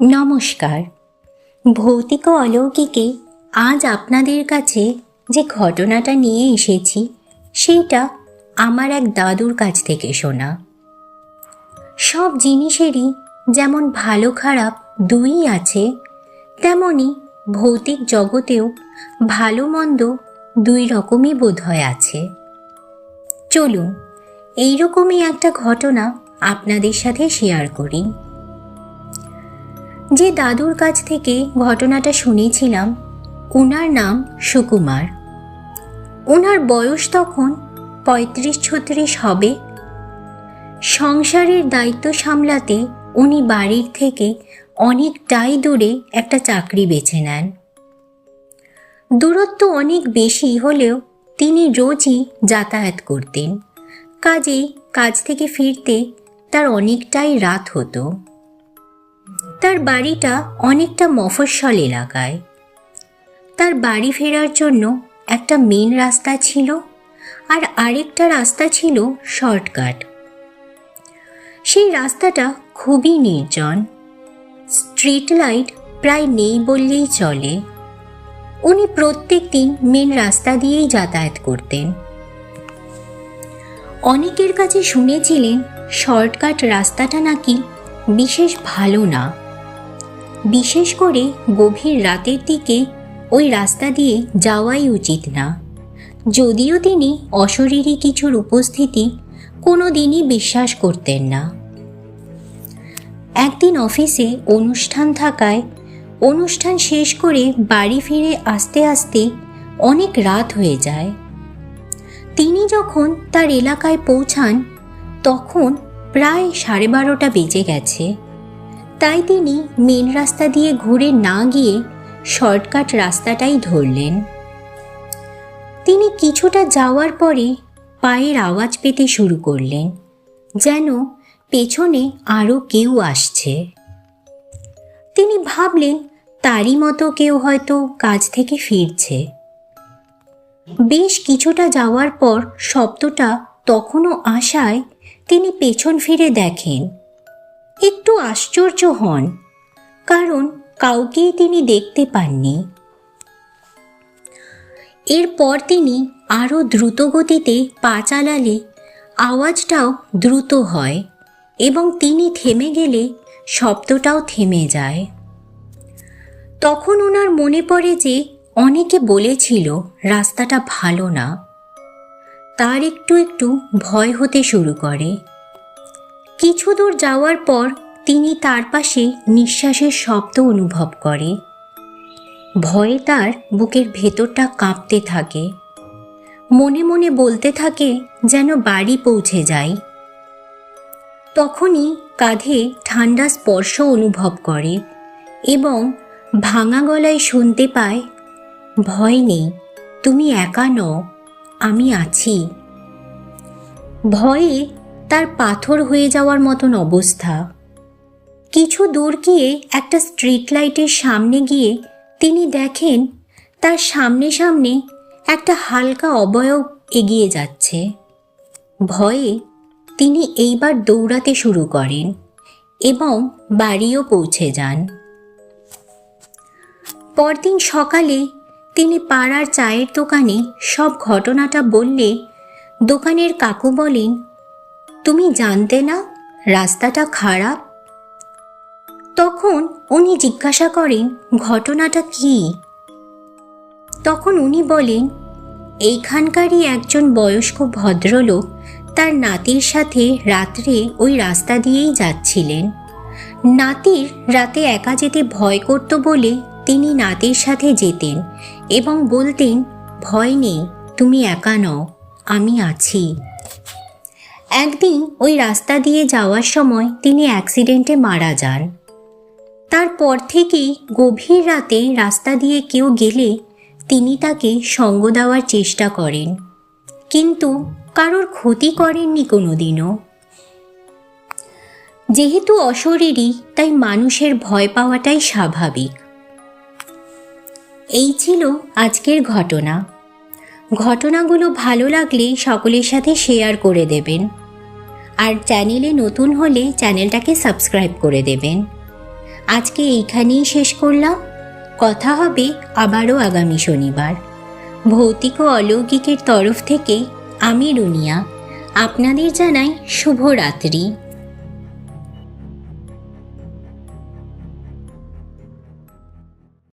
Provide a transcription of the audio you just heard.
নমস্কার। ভৌতিক অলৌকিকে আজ আপনাদের কাছে যে ঘটনাটা নিয়ে এসেছি সেইটা আমার এক দাদুর কাছ থেকে শোনা। সব জিনিসেরই যেমন ভালো খারাপ দুই আছে, তেমনি ভৌতিক জগতেও ভালো মন্দ দুই রকমই বোধহয় আছে। চলুন, এইরকমই একটা ঘটনা আপনাদের সাথে শেয়ার করি। যে দাদুর কাছ থেকে ঘটনাটা শুনেছিলাম ওনার নাম সুকুমার। ওনার বয়স তখন পঁয়ত্রিশ ছত্রিশ হবে। সংসারের দায়িত্ব সামলাতে উনি বাড়ির থেকে অনেকটাই দূরে একটা চাকরি বেছে নেন। দূরত্ব অনেক বেশি হলেও তিনি রোজই যাতায়াত করতেন। কাজেই কাজ থেকে ফিরতে তার অনেকটাই রাত হতো। তার বাড়িটা অনেকটা মফস্বল এলাকায়। তার বাড়ি ফেরার জন্য একটা মেন রাস্তা ছিল আর আরেকটা রাস্তা ছিল শর্টকাট সেই রাস্তাটা খুবই নির্জন। স্ট্রিট লাইট প্রায় নেই বললেই চলে। উনি প্রত্যেক দিন মেন রাস্তা দিয়েই যাতায়াত করতেন। অনেকের কাছে শুনেছিলেন শর্টকাট রাস্তাটা নাকি বিশেষ ভালো না। বিশেষ করে গভীর রাতের দিকে ওই রাস্তা দিয়ে যাওয়াই উচিত না। যদিও তিনি অশরীরী কিছুর উপস্থিতি কোনো দিনই বিশ্বাস করতেন না। একদিন অফিসে অনুষ্ঠান থাকায় অনুষ্ঠান শেষ করে বাড়ি ফিরে আসতে আসতে অনেক রাত হয়ে যায়। তিনি যখন তার এলাকায় পৌঁছান, তখন প্রায় সাড়ে বারোটা বেজে গেছে। তাই তিনি মেন রাস্তা দিয়ে ঘুরে না গিয়ে শর্টকাট রাস্তাটাই ধরলেন। তিনি কিছুটা যাওয়ার পরে পায়ের আওয়াজ পেতে শুরু করলেন, যেন পেছনে আরও কেউ আসছে। তিনি ভাবলেন, তারই মতো কেউ হয়তো কাজ থেকে ফিরছে। বেশ কিছুটা যাওয়ার পর শব্দটা তখনও আসায় তিনি পেছন ফিরে দেখেন। একটু আশ্চর্য হন, কারণ কাউকেই তিনি দেখতে পাননি। এরপর তিনি আরও দ্রুত গতিতে পা চালালে আওয়াজটাও দ্রুত হয় এবং তিনি থেমে গেলে শব্দটাও থেমে যায়। তখন ওনার মনে পড়ে যে অনেকে বলেছিল, রাস্তাটা ভালো না। তার একটু একটু ভয় হতে শুরু করে। কিছু দূর যাওয়ার পর তিনি তার পাশে নিঃশ্বাসের শব্দ অনুভব করে। ভয়ে তার বুকের ভেতরটা কাঁপতে থাকে। মনে মনে বলতে থাকে যেন বাড়ি পৌঁছে যাই তখনই কাঁধে ঠান্ডা স্পর্শ অনুভব করে এবং ভাঙা গলায় শুনতে পায়, ভয় নেই, তুমি একা নও। আমি আছি। ভয়ে তার পাথর হয়ে যাওয়ার মতন অবস্থা। কিছু দূর গিয়ে একটা স্ট্রিট লাইটের সামনে গিয়ে তিনি দেখেন তার সামনে সামনে একটা হালকা অবয়ব এগিয়ে যাচ্ছে। ভয়ে তিনি এইবার দৌড়াতে শুরু করেন এবং বাড়িও পৌঁছে যান। পরদিন সকালে তিনি পাড়ার চায়ের দোকানে সব ঘটনাটা বললে দোকানের কাকু বলেন, তুমি জানতে না রাস্তাটা খারাপ? তখন উনি জিজ্ঞাসা করেন, ঘটনাটা কি? তখন উনি বলেন, এইখানকারই একজন বয়স্ক ভদ্রলোক তার নাতির সাথে রাত্রে ওই রাস্তা দিয়েই যাচ্ছিলেন। নাতির রাতে একা যেতে ভয় করত বলে তিনি নাতির সাথে যেতেন এবং বলতেন, ভয় নেই, তুমি একা নও, আমি আছি। একদিন ওই রাস্তা দিয়ে যাওয়ার সময় তিনি অ্যাক্সিডেন্টে মারা যান। তারপর থেকেই গভীর রাতে রাস্তা দিয়ে কেউ গেলে তিনি তাকে সঙ্গ দেওয়ার চেষ্টা করেন। কিন্তু কারোর ক্ষতি করেননি কোনোদিনও। যেহেতু অশরীরী, তাই মানুষের ভয় পাওয়াটাই স্বাভাবিক। এই ছিল আজকের ঘটনা। ঘটনাগুলো ভালো লাগলে সকলের সাথে শেয়ার করে দেবেন। আর চ্যানেলে নতুন হলে চ্যানেলটাকে সাবস্ক্রাইব করে দেবেন। আজকে এইখানেই শেষ করলাম। কথা হবে আবারও আগামী শনিবার। ভৌতিক ও অলৌকিকের তরফ থেকে আমি রুনিয়া। আপনাদের জানাই শুভরাত্রি।